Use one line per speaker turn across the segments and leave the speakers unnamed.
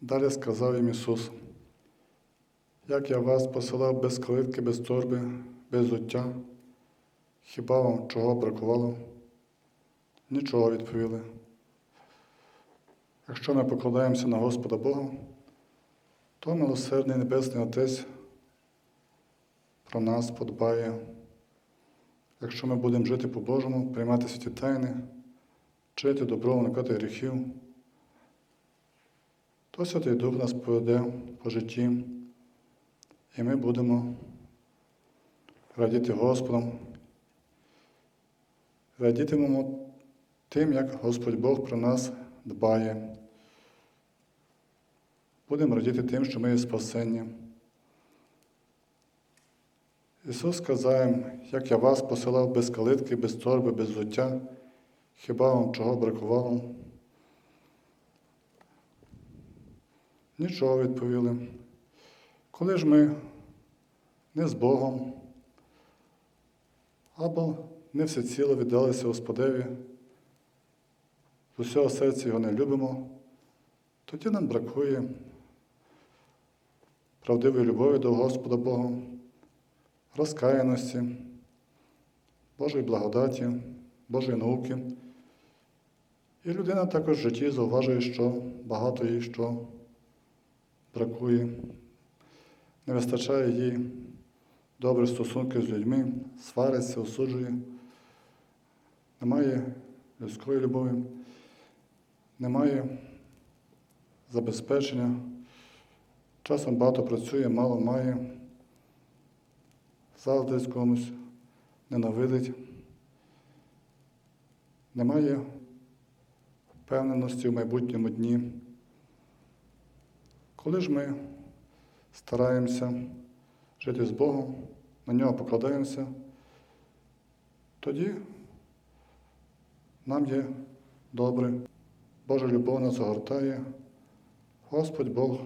Далі сказав їм Ісус, як я вас посилав без калитки, без торби, без зуття, хіба вам чого бракувало? Нічого відповіли. Якщо ми покладаємося на Господа Бога, то милосердний Небесний Отець про нас подбає. Якщо ми будемо жити по-божому, приймати святі тайни, вчити добро, уникати гріхів, то Святий Дух нас поведе по житті, і ми будемо радіти Господом, радітимемо тим, як Господь Бог про нас дбає. Будемо радіти тим, що ми є спасені. Ісус сказав як я вас посилав без калитки, без торби, без взуття, хіба вам чого бракувало? Нічого відповіли. Коли ж ми не з Богом, або не всеціло віддалися Господеві, з усього серця його не любимо, тоді нам бракує правдивої любові до Господа Бога, розкаяності, Божої благодаті, Божої науки. І людина також в житті зауважує, що багато їй що бракує, не вистачає їй. Добрих стосунків з людьми, свариться, осуджує, немає людської любові, немає забезпечення, часом багато працює, мало має, завжди з комусь ненавидить, немає впевненості в майбутньому дні. Коли ж ми стараємося жити з Богом, на нього покладаємося, тоді нам є добре, Божа любов нас огортає, Господь Бог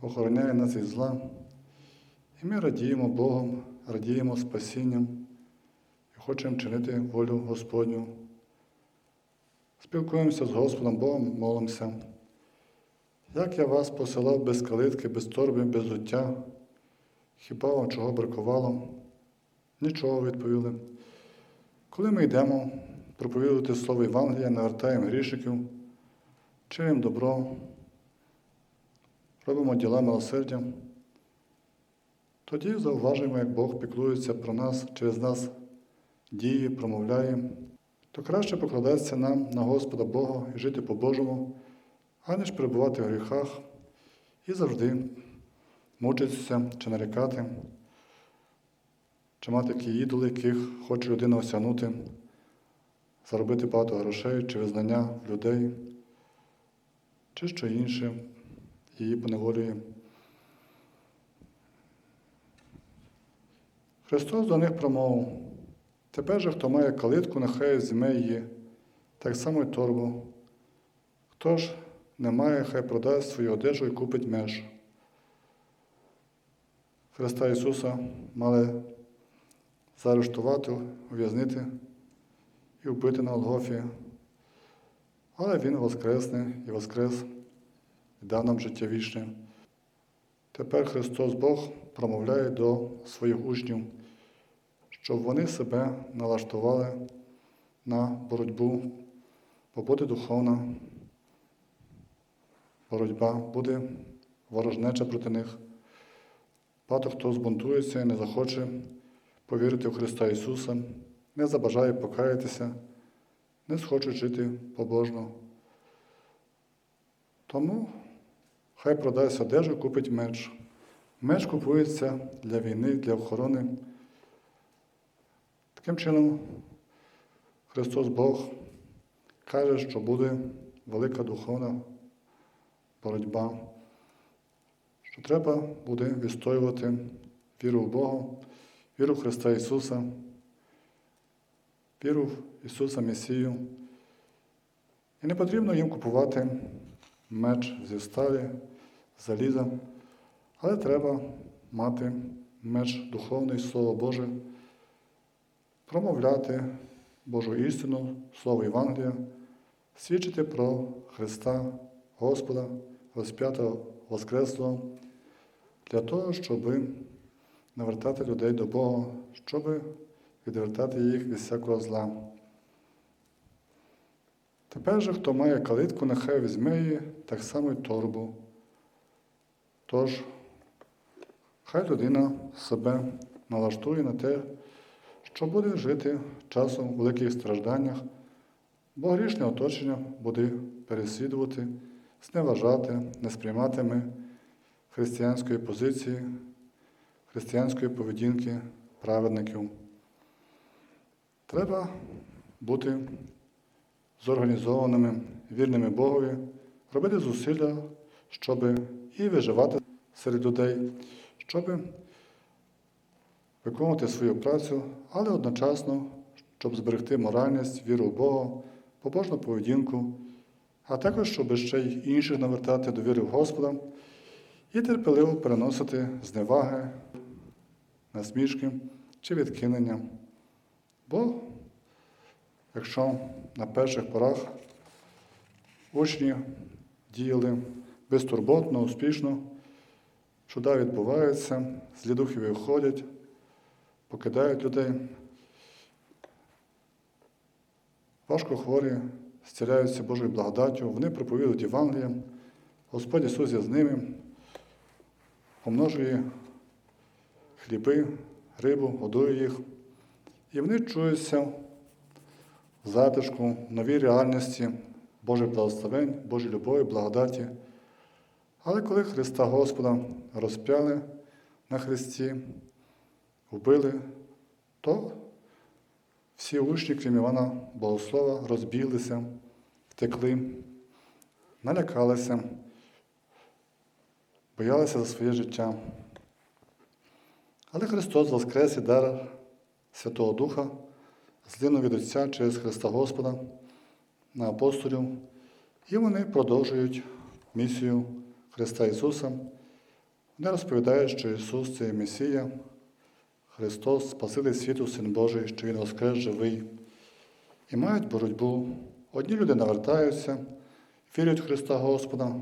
охороняє нас від зла, і ми радіємо Богом, радіємо спасінням і хочемо чинити волю Господню. Спілкуємося з Господом Богом, молимося. Як я вас посилав без калитки, без торби, без зуття, хіба вам чого бракувало? Нічого відповіли. Коли ми йдемо проповідувати Слово Євангелія, навертаємо грішиків, чинимо добро, робимо діла милосердя, тоді зауважуємо, як Бог піклується про нас, через нас діє, промовляє, то краще покладатися нам на Господа Бога і жити по-божому аніж перебувати в гріхах і завжди мучитися чи нарікати, чи мати такі ідоли, яких хоче людина осягнути, заробити багато грошей чи визнання людей, чи що інше її поневолює. Христос до них промовив, тепер же, хто має калитку, нехай зіме її, так само й торбу. Хто ж немає, хай продасть свою одежу і купить меж. Христа Ісуса мали заарештувати, ув'язнити і вбити на Голгофі. Але Він воскресне і воскрес і дав нам життя вічне. Тепер Христос Бог промовляє до своїх учнів, щоб вони себе налаштували на боротьбу, бо буде духовна боротьба, буде ворожнеча проти них. Багато хто збунтується і не захоче повірити в Христа Ісуса, не забажає покаятися, не схоче жити побожно. Тому хай продасть одежу, купить меч. Меч купується для війни, для охорони. Таким чином, Христос Бог каже, що буде велика духовна боротьба, що треба буде відстоювати віру в Бога, віру в Христа Ісуса, віру в Ісуса Месію. І не потрібно їм купувати меч зі сталі, заліза, але треба мати меч духовний, Слово Боже, промовляти Божу істину, Слово Євангелія, свідчити про Христа Господа, розп'ятого Воскреслого, для того, щоб навертати людей до Бога, щоб відвертати їх від всякого зла. Тепер же, хто має калитку, нехай візьме її так само й торбу. Тож, хай людина себе налаштує на те, що буде жити часом у великих стражданнях, бо грішне оточення буде переслідувати, зневажати, не сприйматиме християнської позиції, християнської поведінки праведників. Треба бути зорганізованими, вірними Богові, робити зусилля, щоб і виживати серед людей, щоб виконувати свою працю, але одночасно, щоб зберегти моральність, віру в Бога, побожну поведінку, а також, щоб ще й інших навертати до віри в Господа і терпеливо переносити зневаги, насмішки чи відкинення. Бо якщо на перших порах учні діяли безтурботно, успішно, чуда відбуваються, злі духи виходять, покидають людей. Важко хворі зціляються Божою благодаттю, вони проповідують Євангелія, Господь Ісус є з ними, помножує хліби, рибу, годує їх, і вони чуються в затишку, в новій реальності Божих благословень, Божій любові, благодаті. Але коли Христа Господа розп'яли на Христі, вбили, то всі учні, крім Івана Богослова, розбіглися, втекли, налякалися, боялися за своє життя. Але Христос воскрес і дар Святого Духа, злинув від Отця через Христа Господа на апостолів, і вони продовжують місію Христа Ісуса. Вони розповідають, що Ісус це Месія, Христос, Спаситель світу, Син Божий, що Він воскрес живий, і мають боротьбу. Одні люди навертаються, вірять в Христа Господа,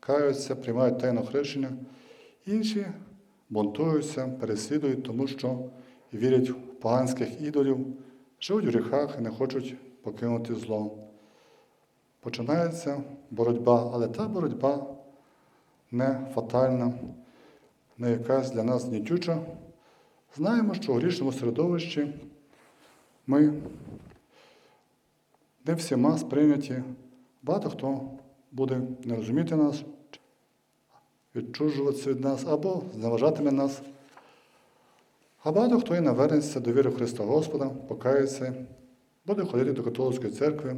каються, приймають тайне хрещення, інші бунтуються, переслідують, тому що вірять в поганських ідолів, живуть в гріхах і не хочуть покинути зло. Починається боротьба, але та боротьба не фатальна, не якась для нас гнітюча. Знаємо, що у грішному середовищі ми не всіма сприйняті, багато хто буде не розуміти нас, відчужуватися від нас або зневажатиме нас. А багато хто і навернеться до віри Христа Господа, покається, буде ходити до католицької церкви,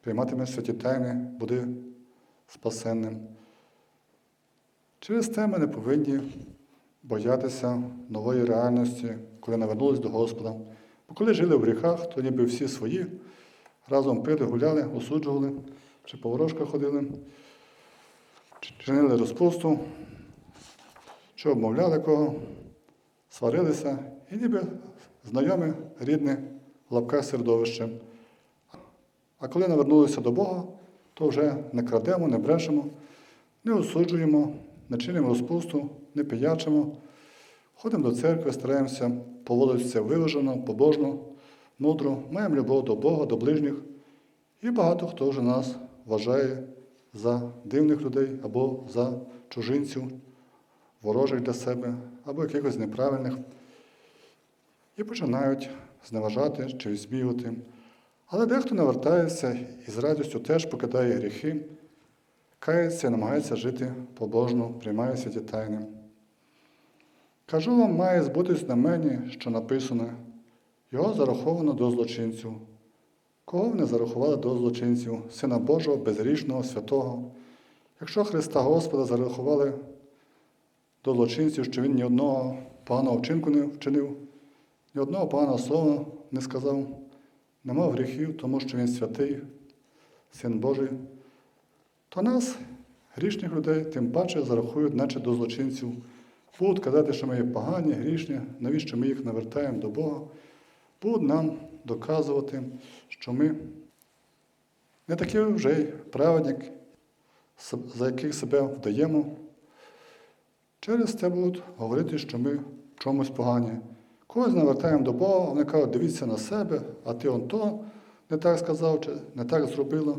прийматиме святі тайни, буде спасенним. Через це ми не повинні боятися нової реальності, коли навернулись до Господа. Бо коли жили в гріхах, то ніби всі свої, разом пили, гуляли, осуджували, чи по ворожках ходили, чи чинили розпусту, чи обмовляли кого, сварилися, і ніби знайоме, рідне в лапках середовище. А коли навернулися до Бога, то вже не крадемо, не брешемо, не осуджуємо, не чинимо розпусту, не пиячимо, ходимо до церкви, стараємося поводитися виважено, побожно, мудро, маємо любов до Бога, до ближніх. І багато хто вже нас вважає за дивних людей або за чужинців, ворожих для себе, або якихось неправильних. І починають зневажати чи відсміювати. Але дехто навертається і з радістю теж покидає гріхи, кається і намагається жити побожно, приймає святі тайни. Кажу вам, має збутись на мені, що написано, його зараховано до злочинців. Кого не зарахували до злочинців, Сина Божого, безгрішного, святого. Якщо Христа Господа зарахували до злочинців, що Він ні одного поганого вчинку не вчинив, ні одного поганого слова не сказав, не мав гріхів, тому що Він святий, Син Божий, то нас, грішних людей, тим паче зарахують, наче до злочинців. Будуть казати, що ми є погані, грішні, навіщо ми їх навертаємо до Бога, будуть нам доказувати, що ми не такі вже й праведник, за яких себе вдаємо, через це будуть говорити, що ми в чомусь погані. Когось навертаємо до Бога, вони кажуть, дивіться на себе, а ти он то не так сказав, чи не так зробила,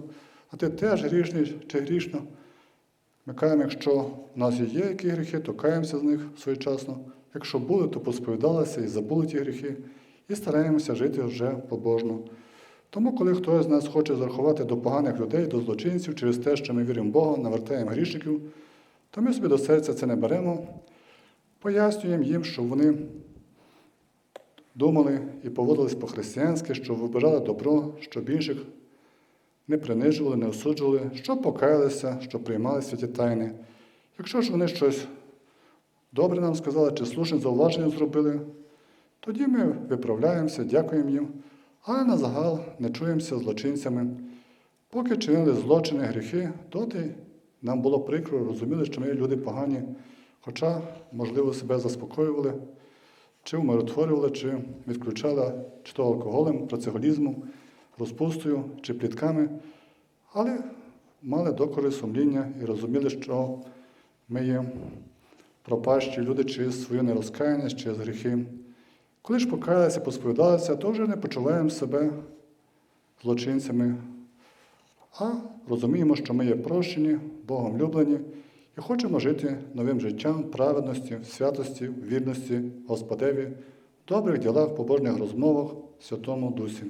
а ти теж грішний чи грішна. Ми кажемо, якщо в нас є які гріхи, то каємося з них своєчасно. Якщо були, то посповідалися і забули ті гріхи, і стараємося жити вже побожно. Тому, коли хтось з нас хоче зарахувати до поганих людей, до злочинців через те, що ми віримо в Бога, навертаємо грішників, то ми собі до серця це не беремо, пояснюємо їм, що вони думали і поводились по-християнськи, що вибирали добро, щоб інших не принижували, не осуджували, щоб покаялися, щоб приймали святі тайни. Якщо ж вони щось добре нам сказали чи слушне зауваження зробили, тоді ми виправляємося, дякуємо їм, але на загал не чуємося злочинцями. Поки чинили злочини, гріхи, доти нам було прикро, розуміли, що ми люди погані, хоча, можливо, себе заспокоювали, чи умиротворювали, чи відключали чи то алкоголем, працеголізмом, розпустою чи плітками, але мали докори сумління і розуміли, що ми є пропащі люди через свою нерозкаянність, через гріхи. Коли ж покаялися, посповідалися, то вже не почуваємо себе злочинцями, а розуміємо, що ми є прощені, Богом люблені і хочемо жити новим життям, праведності, святості, вірності Господеві, добрих ділах, побожних розмовах, Святому Дусі.